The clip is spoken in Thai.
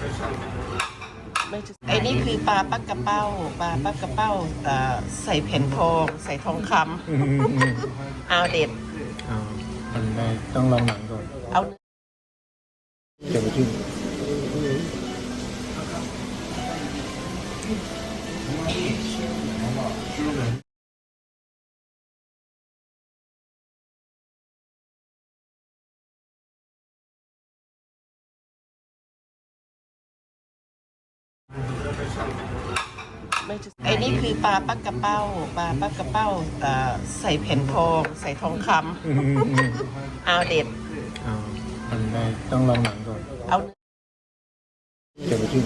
ไม่ใช่ไอ้นี่คือปลาปักกระเป้าปลาปักกระเป้าเอ่อใส่แผ่นทอง ใส่ทองคอืมอืมอืมำเอาเด็ด เอามันได้ต้องลองหนังก่อนเอาเดี๋ยวไปชิ ไอ้นี่คือปลาปักกระเป้าปลาปักกระเป้าใส่แผ่นทอง ใส่ทองคอือืมอืำเอาเด็ด เอาทไต้องลองหนังก่อนเอาเดี๋ยวไปชิม